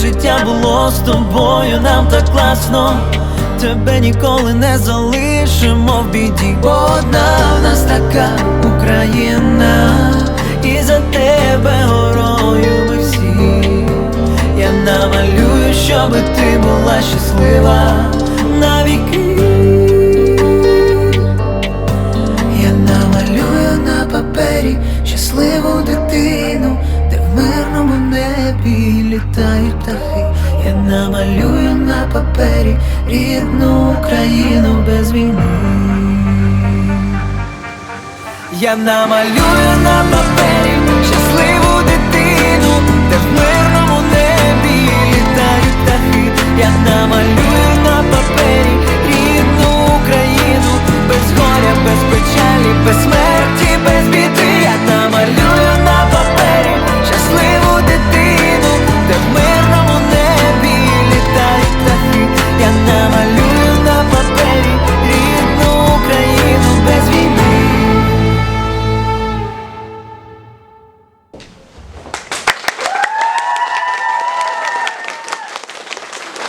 Життя було з тобою, нам так класно. Тебе ніколи не залишимо в біді. Одна в нас така Україна, і за тебе горою ми всі. Я намалюю, щоби ти була щаслива навіки. Я намалюю на папері щасливу дитину, в мирному небі літають птахи. Я намалюю на папері рідну Україну без війни. Я намалюю на папері